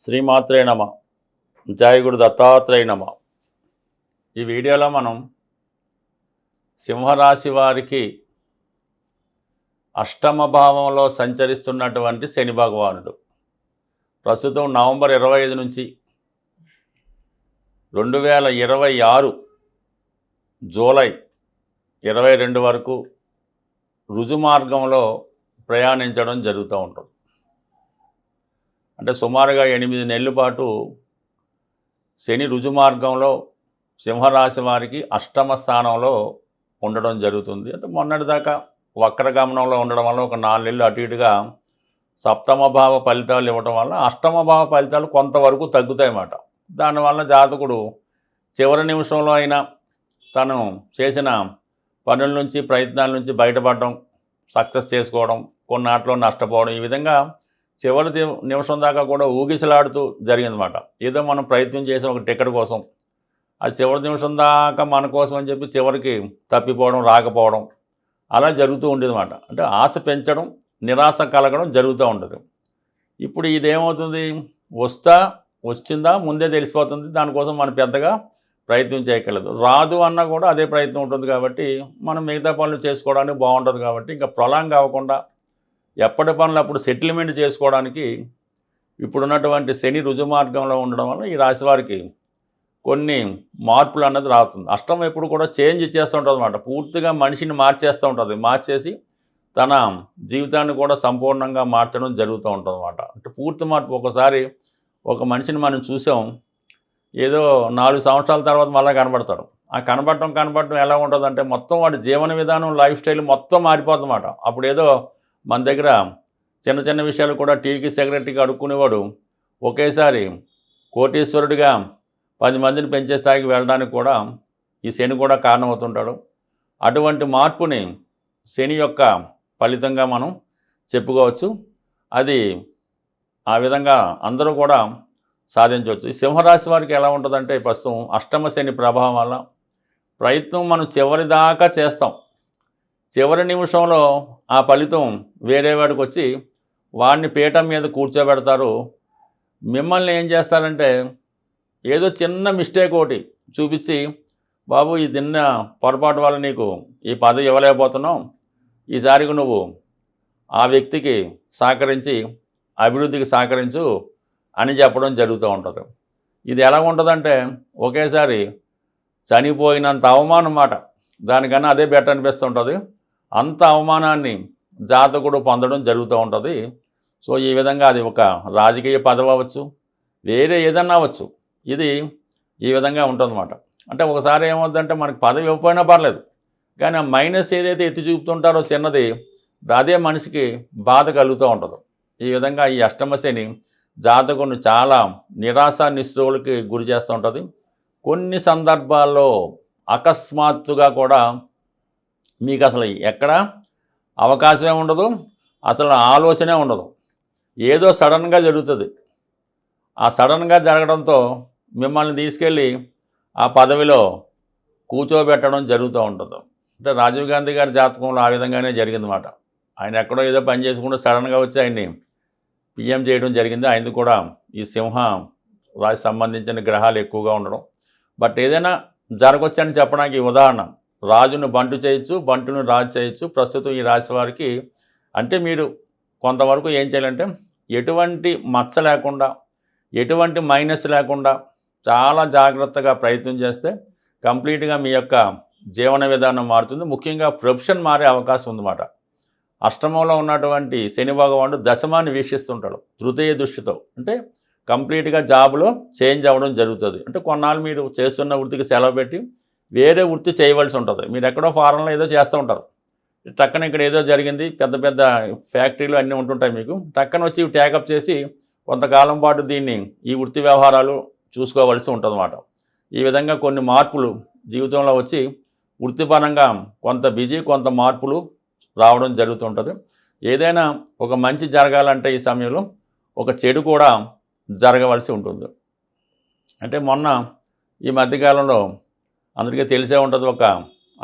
శ్రీమాత్రే నమ. జాయగుడు దత్తాత్రేయ నమ. ఈ వీడియోలో మనం సింహరాశి వారికి అష్టమ భావంలో సంచరిస్తున్నటువంటి శని భగవానుడు. ప్రస్తుతం నవంబర్ ఇరవై ఐదు నుంచి రెండు వేల ఇరవై ఆరు జూలై ఇరవై రెండు వరకు రుజుమార్గంలో ప్రయాణించడం జరుగుతూ ఉంటుంది. అంటే సుమారుగా ఎనిమిది నెలల పాటు శని రుజుమార్గంలో సింహరాశి వారికి అష్టమ స్థానంలో ఉండడం జరుగుతుంది. అంటే మొన్నటిదాకా వక్రగమనంలో ఉండడం వల్ల ఒక నాలుగు నెలలు అటు ఇటుగా సప్తమ భావ ఫలితాలు ఇవ్వడం వల్ల అష్టమభావ ఫలితాలు కొంతవరకు తగ్గుతాయన్నమాట దానివల్ల జాతకుడు చివరి నిమిషంలో అయినా తను చేసిన పనుల నుంచి ప్రయత్నాల నుంచి బయటపడడం సక్సెస్ చేసుకోవడం కొన్నాట్లో నష్టపోవడం ఈ విధంగా చివరి నిమిషం దాకా కూడా ఊగిసలాడుతూ జరిగిందన్నమాట. ఏదో మనం ప్రయత్నం చేసాం ఒక టికెట్ కోసం. ఆ చివరి నిమిషం దాకా మన కోసం అని చెప్పి చివరికి తప్పిపోవడం రాకపోవడం అలా జరుగుతూ ఉండేదన్నమాట. అంటే ఆశ పెంచడం నిరాశ కలగడం జరుగుతూ ఉండదు. ఇప్పుడు ఇదేమవుతుంది? వస్తా వచ్చిందా ముందే తెలిసిపోతుంది. దానికోసం మనం పెద్దగా ప్రయత్నం చేయగలదు రాదు అన్నా కూడా అదే ప్రయత్నం ఉంటుంది కాబట్టి మనం మిగతా పనులు చేసుకోవడానికి బాగుంటుంది కాబట్టి ఇంకా ప్రొలాంగ్ అవ్వకుండా ఎప్పటి పనులు అప్పుడు సెటిల్మెంట్ చేసుకోవడానికి ఇప్పుడున్నటువంటి శని రుజుమార్గంలో ఉండడం వల్ల ఈ రాశి వారికి కొన్ని మార్పులు అన్నది రావుతుంది అష్టం ఎప్పుడు కూడా చేంజ్ చేస్తూ ఉంటుంది అనమాట పూర్తిగా మనిషిని మార్చేస్తూ ఉంటుంది. మార్చేసి తన జీవితాన్ని కూడా సంపూర్ణంగా మార్చడం జరుగుతూ ఉంటుంది అనమాట అంటే పూర్తి మార్పు. ఒకసారి ఒక మనిషిని మనం చూసాం. ఏదో నాలుగు సంవత్సరాల తర్వాత మళ్ళీ కనబడతాడు. ఆ కనబడటం కనబడటం ఎలా ఉంటుందంటే మొత్తం వాడి జీవన విధానం లైఫ్ స్టైల్ మొత్తం మారిపోతుందన్నమాట. అప్పుడు ఏదో మన దగ్గర చిన్న చిన్న విషయాలు కూడా టీకి సిగరెట్కి అడుక్కునేవాడు. ఒకేసారి కోటీశ్వరుడిగా పది మందిని పెంచే స్థాయికి వెళ్ళడానికి కూడా ఈ శని కూడా కారణమవుతుంటాడు. అటువంటి మార్పుని శని యొక్క ఫలితంగా మనం చెప్పుకోవచ్చు. అది ఆ విధంగా అందరూ కూడా సాధించవచ్చు. ఈ సింహరాశి వారికి ఎలా ఉంటుందంటే ప్రస్తుతం అష్టమ శని ప్రభావం వల్ల ప్రయత్నం మనం చివరి దాకా చేస్తాం. చివరి నిమిషంలో ఆ ఫలితం వేరే వాడికి వచ్చి వాడిని పీఠం మీద కూర్చోబెడతారు. మిమ్మల్ని ఏం చేస్తారంటే ఏదో చిన్న మిస్టేక్ ఒకటి చూపించి బాబు ఈ తిన్న పొరపాటు వల్ల నీకు ఈ పదవి ఇవ్వలేకపోతున్నావు ఈసారికి నువ్వు ఆ వ్యక్తికి సహకరించి అభివృద్ధికి సహకరించు అని చెప్పడం జరుగుతూ ఉంటుంది. ఇది ఎలా ఉంటుందంటే ఒకేసారి చనిపోయినంత అవమానం మాట. దానికన్నా అదే బెటర్ అనిపిస్తుంటుంది. అంత అవమానాన్ని జాతకుడు పొందడం జరుగుతూ ఉంటుంది. సో ఈ విధంగా అది ఒక రాజకీయ పదవి అవ్వచ్చు వేరే ఏదన్నా అవ్వచ్చు. ఇది ఈ విధంగా ఉంటుందన్నమాట. అంటే ఒకసారి ఏమవుతుందంటే మనకి పదవి ఇవ్వకపోయినా పర్లేదు కానీ ఆ మైనస్ ఏదైతే ఎత్తి చూపుతుంటారో చిన్నది అదే మనిషికి బాధ కలుగుతూ ఉంటుంది. ఈ విధంగా ఈ అష్టమశని జాతకుని చాలా నిరాశ నిస్పృహలకి గురి చేస్తూ ఉంటుంది. కొన్ని సందర్భాల్లో అకస్మాత్తుగా కూడా మీకు అసలు ఎక్కడ అవకాశమే ఉండదు అసలు ఆలోచనే ఉండదు. ఏదో సడన్గా జరుగుతుంది. ఆ సడన్గా జరగడంతో మిమ్మల్ని తీసుకెళ్ళి ఆ పదవిలో కూర్చోబెట్టడం జరుగుతూ ఉంటుంది. అంటే రాజీవ్ గాంధీ గారి జాతకంలో ఆ విధంగానే జరిగిందన్నమాట. ఆయన ఎక్కడో ఏదో పని చేసుకుంటూ సడన్గా వచ్చి ఆయన్ని పిఎం చేయడం జరిగింది. ఆయనది కూడా ఈ సింహ రాశి సంబంధించిన గ్రహాలు ఎక్కువగా ఉండడం. బట్ ఏదైనా జరగవచ్చని చెప్పడానికి ఉదాహరణ రాజును బంటు చేయొచ్చు బంటును రాజు చేయొచ్చు. ప్రస్తుతం ఈ రాశి వారికి అంటే మీరు కొంతవరకు ఏం చేయాలంటే ఎటువంటి మచ్చ లేకుండా ఎటువంటి మైనస్ లేకుండా చాలా జాగ్రత్తగా ప్రయత్నం చేస్తే కంప్లీట్గా మీ యొక్క జీవన విధానం మారుతుంది. ముఖ్యంగా ప్రొఫెషన్ మారే అవకాశం ఉందన్నమాట. అష్టమంలో ఉన్నటువంటి శని భగవానుడు దశమాన్ని వీక్షిస్తుంటాడు తృతీయ దృష్టితో. అంటే కంప్లీట్గా జాబ్లో చేంజ్ అవ్వడం జరుగుతుంది. అంటే కొన్నాళ్ళు మీరు చేస్తున్న వృత్తికి సెలవు పెట్టి వేరే వృత్తి చేయవలసి ఉంటుంది. మీరు ఎక్కడో ఫారెన్లో ఏదో చేస్తూ ఉంటారు. టక్కన ఇక్కడ ఏదో జరిగింది పెద్ద పెద్ద ఫ్యాక్టరీలు అన్నీ ఉంటుంటాయి మీకు. టక్కన వచ్చి ట్యాకప్ చేసి కొంతకాలం పాటు దీన్ని ఈ వృత్తి వ్యవహారాలు చూసుకోవలసి ఉంటుందన్నమాట. ఈ విధంగా కొన్ని మార్పులు జీవితంలో వచ్చి వృత్తిపరంగా కొంత బిజీ కొంత మార్పులు రావడం జరుగుతుంటుంది. ఏదైనా ఒక మంచి జరగాలంటే ఈ సమయంలో ఒక చెడు కూడా జరగవలసి ఉంటుంది. అంటే మొన్న ఈ మధ్యకాలంలో అందరికీ తెలిసే ఉంటుంది ఒక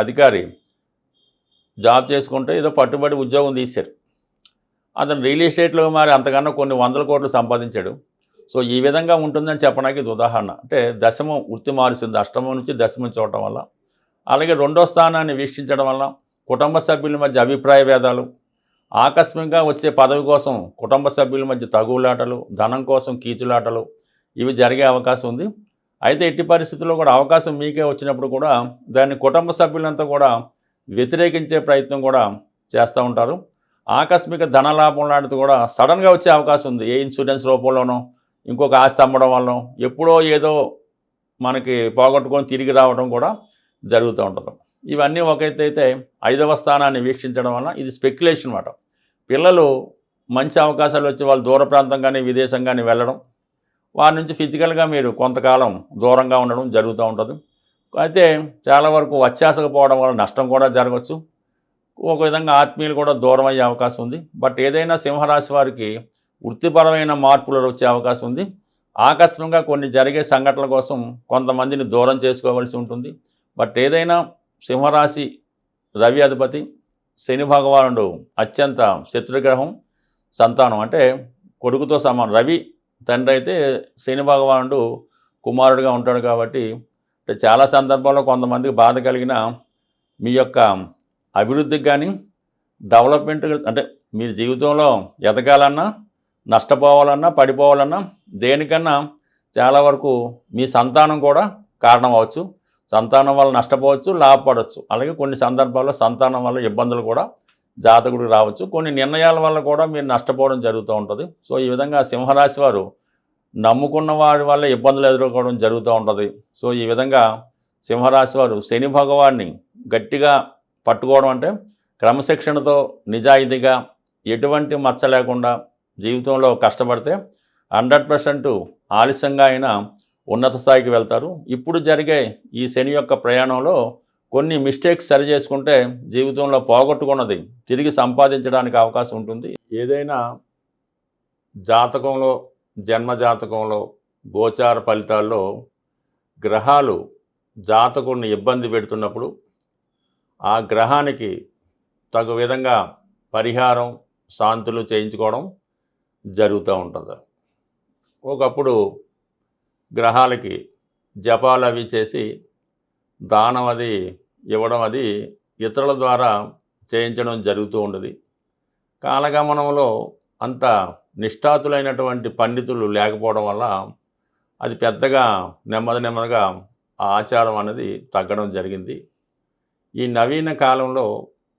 అధికారి. జాబ్ చేసుకుంటే ఏదో పట్టుబడి ఉద్యోగం తీశారు. అతను రియల్ ఎస్టేట్లో మరి అంతకన్నా కొన్ని వందల కోట్లు సంపాదించాడు. సో ఈ విధంగా ఉంటుందని చెప్పడానికి ఇది ఉదాహరణ. అంటే దశమం వృత్తి మారుస్తుంది. అష్టమం నుంచి దశమం చూడటం వల్ల. అలాగే రెండో స్థానాన్ని వీక్షించడం వల్ల కుటుంబ సభ్యుల మధ్య అభిప్రాయ భేదాలు. ఆకస్మికంగా వచ్చే పదవి కోసం కుటుంబ సభ్యుల మధ్య తగులాటలు ధనం కోసం కీచులాటలు ఇవి జరిగే అవకాశం ఉంది. అయితే ఎట్టి పరిస్థితుల్లో కూడా అవకాశం మీకే వచ్చినప్పుడు కూడా దాన్ని కుటుంబ సభ్యులంతా కూడా వ్యతిరేకించే ప్రయత్నం కూడా చేస్తూ ఉంటారు. ఆకస్మిక ధనలాభం లాంటిది కూడా సడన్గా వచ్చే అవకాశం ఉంది. ఏ ఇన్సూరెన్స్ రూపంలోనో ఇంకొక ఆస్తి అమ్మడం వల్ల ఎప్పుడో ఏదో మనకి పోగొట్టుకొని తిరిగి రావడం కూడా జరుగుతూ ఉంటుంది. ఇవన్నీ ఒకైతే అయితే ఐదవ స్థానాన్ని వీక్షించడం వల్ల ఇది స్పెక్యులేషన్ అన్నమాట పిల్లలు మంచి అవకాశాలు వచ్చి వాళ్ళు దూర ప్రాంతం కానీ విదేశం కానీ వెళ్ళడం వారి నుంచి ఫిజికల్గా మీరు కొంతకాలం దూరంగా ఉండడం జరుగుతూ ఉంటుంది. అయితే చాలా వరకు వచ్చేసకపోవడం వల్ల నష్టం కూడా జరగవచ్చు ఒక విధంగా ఆత్మీయులు కూడా దూరం అయ్యే అవకాశం ఉంది. బట్ ఏదైనా సింహరాశి వారికి వృత్తిపరమైన మార్పులు వచ్చే అవకాశం ఉంది. ఆకస్మికంగా కొన్ని జరిగే సంఘటనల కోసం కొంతమందిని దూరం చేసుకోవాల్సి ఉంటుంది. బట్ ఏదైనా సింహరాశి రవి అధిపతి శని భగవానుడు అత్యంత శత్రుగ్రహం సంతానం అంటే కొడుకుతో సమానం. రవి తండ్రి అయితే శని భగవానుడు కుమారుడిగా ఉంటాడు కాబట్టి అంటే చాలా సందర్భాల్లో కొంతమందికి బాధ కలిగిన మీ యొక్క అభివృద్ధికి కానీ డెవలప్మెంట్ అంటే మీరు జీవితంలో ఎదగాలన్నా నష్టపోవాలన్నా పడిపోవాలన్నా దేనికన్నా చాలా వరకు మీ సంతానం కూడా కారణం అవ్వచ్చు. సంతానం వల్ల నష్టపోవచ్చు లాభపడవచ్చు. అలాగే కొన్ని సందర్భాల్లో సంతానం వల్ల ఇబ్బందులు కూడా జాతకుడు రావచ్చు. కొన్ని నిర్ణయాల వల్ల కూడా మీరు నష్టపోవడం జరుగుతూ ఉంటుంది. సో ఈ విధంగా సింహరాశి వారు నమ్ముకున్న వారి వల్ల ఇబ్బందులు ఎదుర్కోవడం జరుగుతూ ఉంటుంది. సో ఈ విధంగా సింహరాశి వారు శని భగవాన్ని గట్టిగా పట్టుకోవడం అంటే క్రమశిక్షణతో నిజాయితీగా ఎటువంటి మచ్చ లేకుండా జీవితంలో కష్టపడితే హండ్రెడ్ పర్సెంట్ ఆలస్యంగా అయినా ఉన్నత స్థాయికి వెళ్తారు. ఇప్పుడు జరిగే ఈ శని యొక్క ప్రయాణంలో కొన్ని మిస్టేక్స్ సరి చేసుకుంటే జీవితంలో పోగొట్టుకున్నది తిరిగి సంపాదించడానికి అవకాశం ఉంటుంది. ఏదైనా జాతకంలో జన్మ జాతకంలో గోచార ఫలితాల్లో గ్రహాలు జాతకుడిని ఇబ్బంది పెడుతున్నప్పుడు ఆ గ్రహానికి తగు విధంగా పరిహారం శాంతులు చేయించుకోవడం జరుగుతూ ఉంటుంది. ఒకప్పుడు గ్రహాలకి జపాలు అవి చేసి దానం అది ఇవ్వడం అది ఇతరుల ద్వారా చేయించడం జరుగుతూ ఉండదు. కాలగమనంలో అంత నిష్ఠాతులైనటువంటి పండితులు లేకపోవడం వల్ల అది పెద్దగా నెమ్మది నెమ్మదిగా ఆ ఆచారం అనేది తగ్గడం జరిగింది. ఈ నవీన కాలంలో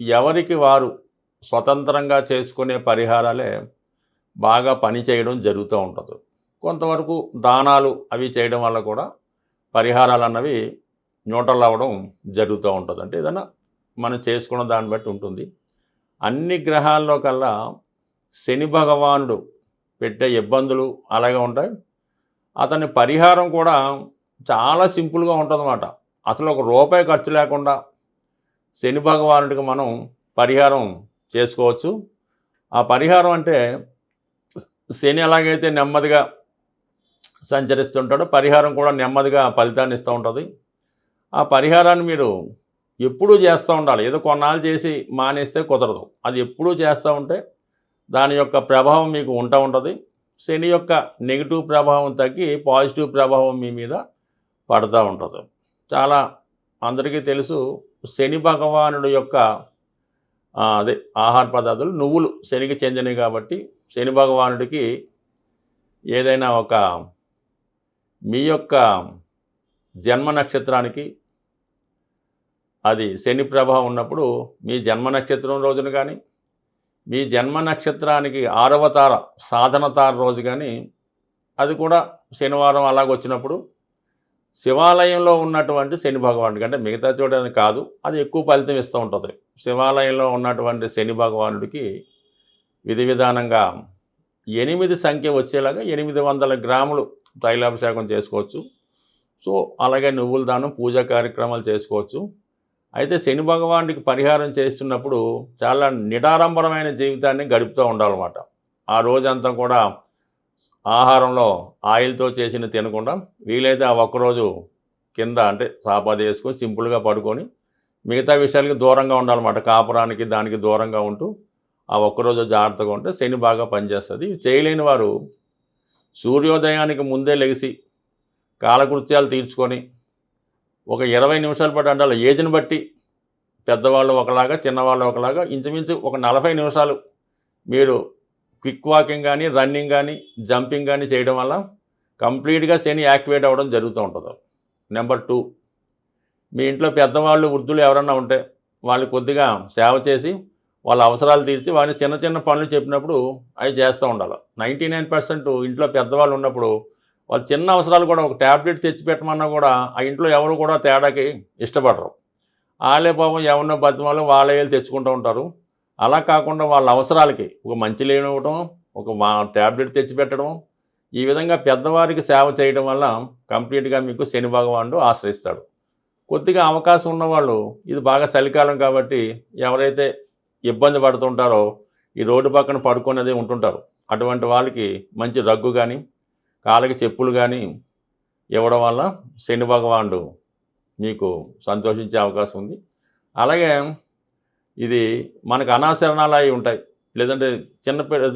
ఎవరికి వారు స్వతంత్రంగా చేసుకునే పరిహారాలే బాగా పని చేయడం జరుగుతూ ఉంటుంది. కొంతవరకు దానాలు అవి చేయడం వల్ల కూడా పరిహారాలు అన్నవి న్యూట్రల్ అవ్వడం జరుగుతూ ఉంటుంది. అంటే ఏదైనా మనం చేసుకున్న దాన్ని బట్టి ఉంటుంది. అన్ని గ్రహాల్లో కల్లా శని భగవానుడు పెట్టే ఇబ్బందులు అలాగే ఉంటాయి. అతని పరిహారం కూడా చాలా సింపుల్గా ఉంటుందన్నమాట. అసలు ఒక రూపాయి ఖర్చు లేకుండా శని భగవానుడికి మనం పరిహారం చేసుకోవచ్చు. ఆ పరిహారం అంటే శని ఎలాగైతే నెమ్మదిగా సంచరిస్తుంటాడో పరిహారం కూడా నెమ్మదిగా ఫలితాన్ని ఇస్తూ ఉంటుంది. ఆ పరిహారాన్ని మీరు ఎప్పుడూ చేస్తూ ఉండాలి. ఏదో కొన్నాళ్ళు చేసి మానేస్తే కుదరదు. అది ఎప్పుడూ చేస్తూ ఉంటే దాని యొక్క ప్రభావం మీకు ఉంటా ఉంటుంది. శని యొక్క నెగిటివ్ ప్రభావం తగ్గి పాజిటివ్ ప్రభావం మీ మీద పడుతూ ఉంటుంది. చాలా అందరికీ తెలుసు శని భగవానుడు యొక్క అదే ఆహార పదార్థాలు నువ్వులు శనికి చెందినవి కాబట్టి శని భగవానుడికి ఏదైనా ఒక మీ యొక్క జన్మ నక్షత్రానికి అది శని ప్రభావం ఉన్నప్పుడు మీ జన్మ నక్షత్రం రోజున కానీ మీ జన్మ నక్షత్రానికి ఆరవ తార సాధన తార రోజు కానీ అది కూడా శనివారం అలాగ వచ్చినప్పుడు శివాలయంలో ఉన్నటువంటి శని భగవానుడికి అంటే మిగతా చూడడానికి కాదు అది ఎక్కువ ఫలితం ఇస్తూ ఉంటుంది. శివాలయంలో ఉన్నటువంటి శని భగవానుడికి విధి విధానంగా ఎనిమిది సంఖ్య వచ్చేలాగా ఎనిమిది వందల గ్రాములు తైలాభిషేకం చేసుకోవచ్చు. సో అలాగే నువ్వుల దానం పూజా కార్యక్రమాలు చేసుకోవచ్చు. అయితే శని భగవానుడికి పరిహారం చేస్తున్నప్పుడు చాలా నిడారంభరమైన జీవితాన్ని గడుపుతూ ఉండాలన్నమాట. ఆ రోజంతా కూడా ఆహారంలో ఆయిల్తో చేసిన తినకుండా వీలైతే ఆ ఒక్కరోజు కింద అంటే సాపాది వేసుకొని సింపుల్గా పడుకొని మిగతా విషయాలకి దూరంగా ఉండాలన్నమాట. కాపురానికి దానికి దూరంగా ఉంటూ ఆ ఒక్కరోజు జాగ్రత్తగా ఉంటే శని బాగా పనిచేస్తుంది. చేయలేని వారు సూర్యోదయానికి ముందే లెగిసి కాలకృత్యాలు తీర్చుకొని ఒక ఇరవై నిమిషాల పాటు అంటే ఏజ్ని బట్టి పెద్దవాళ్ళు ఒకలాగా చిన్నవాళ్ళు ఒకలాగా ఇంచుమించు ఒక నలభై నిమిషాలు మీరు క్విక్ వాకింగ్ కానీ రన్నింగ్ కానీ జంపింగ్ కానీ చేయడం వల్ల కంప్లీట్గా శని యాక్టివేట్ అవ్వడం జరుగుతూ ఉంటుంది. నెంబర్ టూ మీ ఇంట్లో పెద్దవాళ్ళు వృద్ధులు ఎవరన్నా ఉంటే వాళ్ళు కొద్దిగా సేవ చేసి వాళ్ళ అవసరాలు తీర్చి వారిని చిన్న చిన్న పనులు చెప్పినప్పుడు అవి చేస్తూ ఉండాలి. నైంటీ నైన్ పర్సెంట్ ఇంట్లో పెద్దవాళ్ళు ఉన్నప్పుడు వాళ్ళు చిన్న అవసరాలు కూడా ఒక ట్యాబ్లెట్ తెచ్చి పెట్టమన్నా కూడా ఆ ఇంట్లో ఎవరు కూడా తేడాకి ఇష్టపడరు. వాళ్ళే పాపం ఎవరినో బతిమాలు వాళ్ళే వెళ్ళి తెచ్చుకుంటూ ఉంటారు. అలా కాకుండా వాళ్ళ అవసరాలకి ఒక మంచి లేనివ్వటం ఒక మా ట్యాబ్లెట్ తెచ్చిపెట్టడం ఈ విధంగా పెద్దవారికి సేవ చేయడం వల్ల కంప్లీట్గా మీకు శని భగవానుడు ఆశ్రయిస్తాడు. కొద్దిగా అవకాశం ఉన్నవాళ్ళు ఇది బాగా చలికాలం కాబట్టి ఎవరైతే ఇబ్బంది పడుతుంటారో ఈ రోడ్డు పక్కన పడుకునేది ఉంటుంటారు. అటువంటి వాళ్ళకి మంచి రగ్గు కానీ కాళ్ళకి చెప్పులు కానీ ఇవ్వడం వల్ల శని భగవానుడు మీకు సంతోషించే అవకాశం ఉంది. అలాగే ఇది మనకు అనాశరణాలు అవి ఉంటాయి. లేదంటే చిన్న పిల్ల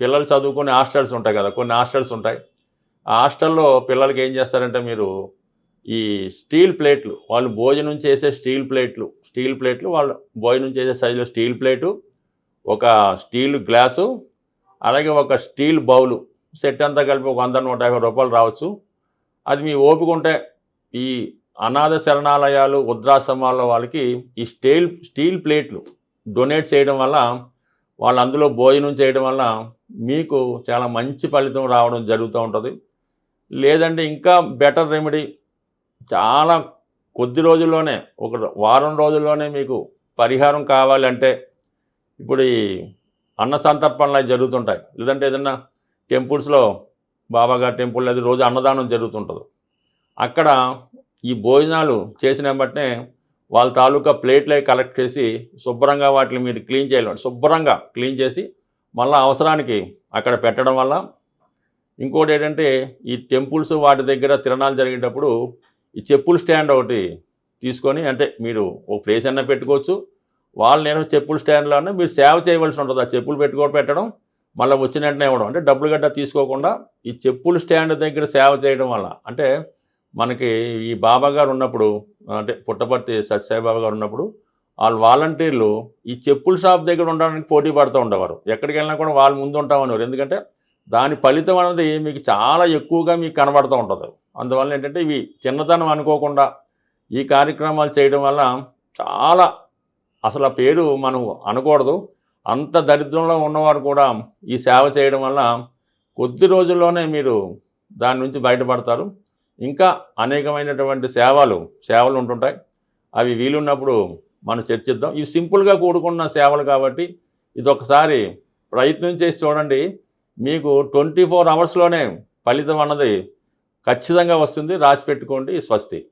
పిల్లలు చదువుకునే హాస్టల్స్ ఉంటాయి కదా కొన్ని హాస్టల్స్ ఉంటాయి. ఆ హాస్టల్లో పిల్లలకి ఏం చేస్తారంటే మీరు ఈ స్టీల్ ప్లేట్లు వాళ్ళు భోజనం చేసే స్టీల్ ప్లేట్లు స్టీల్ ప్లేట్లు వాళ్ళు భోజనం చేసే సైజులో స్టీల్ ప్లేటు ఒక స్టీల్ గ్లాసు అలాగే ఒక స్టీల్ బౌలు సెట్ అంతా కలిపి ఒక వంద నూట యాభై రూపాయలు రావచ్చు. అది మీ ఓపిక ఉంటే ఈ అనాథ శరణాలయాలు వృద్ధాశ్రమాల వాళ్ళకి ఈ స్టీల్ స్టీల్ ప్లేట్లు డొనేట్ చేయడం వల్ల వాళ్ళు అందులో భోజనం చేయడం వల్ల మీకు చాలా మంచి ఫలితం రావడం జరుగుతూ ఉంటుంది. లేదంటే ఇంకా బెటర్ రెమెడీ చాలా కొద్ది రోజుల్లోనే ఒక వారం రోజుల్లోనే మీకు పరిహారం కావాలంటే ఇప్పుడు ఈ అన్న సంతర్పణలు జరుగుతుంటాయి. లేదంటే ఏదన్నా టెంపుల్స్లో బాబాగారి టెంపుల్ అది రోజు అన్నదానం జరుగుతుంటుంది. అక్కడ ఈ భోజనాలు చేసిన బట్టే వాళ్ళ తాలూకా ప్లేట్లే కలెక్ట్ చేసి శుభ్రంగా వాటిని మీరు క్లీన్ చేయాలి. శుభ్రంగా క్లీన్ చేసి మళ్ళీ అవసరానికి అక్కడ పెట్టడం వల్ల ఇంకోటి ఏంటంటే ఈ టెంపుల్స్ వాటి దగ్గర తిరణాలు జరిగేటప్పుడు ఈ చెప్పుల స్టాండ్ ఒకటి తీసుకొని అంటే మీరు ఒక ప్లేస్ అయినా పెట్టుకోవచ్చు. వాళ్ళు నేను చెప్పుల స్టాండ్లో మీరు సేవ చేయవలసి ఉంటుంది. ఆ చెప్పులు పెట్టుకో పెట్టడం మళ్ళీ వచ్చిన వెంటనే ఇవ్వడం. అంటే డబ్బులు గట్టా తీసుకోకుండా ఈ చెప్పులు స్టాండ్ దగ్గర సేవ చేయడం వల్ల. అంటే మనకి ఈ బాబా గారు ఉన్నప్పుడు అంటే పుట్టపర్తి సత్యసాయిబాబా గారు ఉన్నప్పుడు వాళ్ళ వాలంటీర్లు ఈ చెప్పుల షాప్ దగ్గర ఉండడానికి పోటీ పడుతూ ఉండేవారు. ఎక్కడికి వెళ్ళినా కూడా వాళ్ళు ముందు ఉంటామనేవారు. ఎందుకంటే దాని ఫలితం అనేది మీకు చాలా ఎక్కువగా మీకు కనబడుతూ ఉంటుంది. అందువల్ల ఏంటంటే ఇవి చిన్నతనం అనుకోకుండా ఈ కార్యక్రమాలు చేయడం వల్ల చాలా అసలు ఆ పేరు మనం అనకూడదు. అంత దరిద్రంలో ఉన్నవారు కూడా ఈ సేవ చేయడం వల్ల కొద్ది రోజుల్లోనే మీరు దాని నుంచి బయటపడతారు. ఇంకా అనేకమైనటువంటి సేవలు సేవలు ఉంటుంటాయి. అవి వీలున్నప్పుడు మనం చర్చిద్దాం. ఇవి సింపుల్గా కూడుకున్న సేవలు కాబట్టి ఇది ఒకసారి ప్రయత్నం చేసి చూడండి. మీకు ట్వంటీ ఫోర్ అవర్స్లోనే ఫలితం అన్నది ఖచ్చితంగా వస్తుంది. రాసి పెట్టుకోండి. స్వస్తి.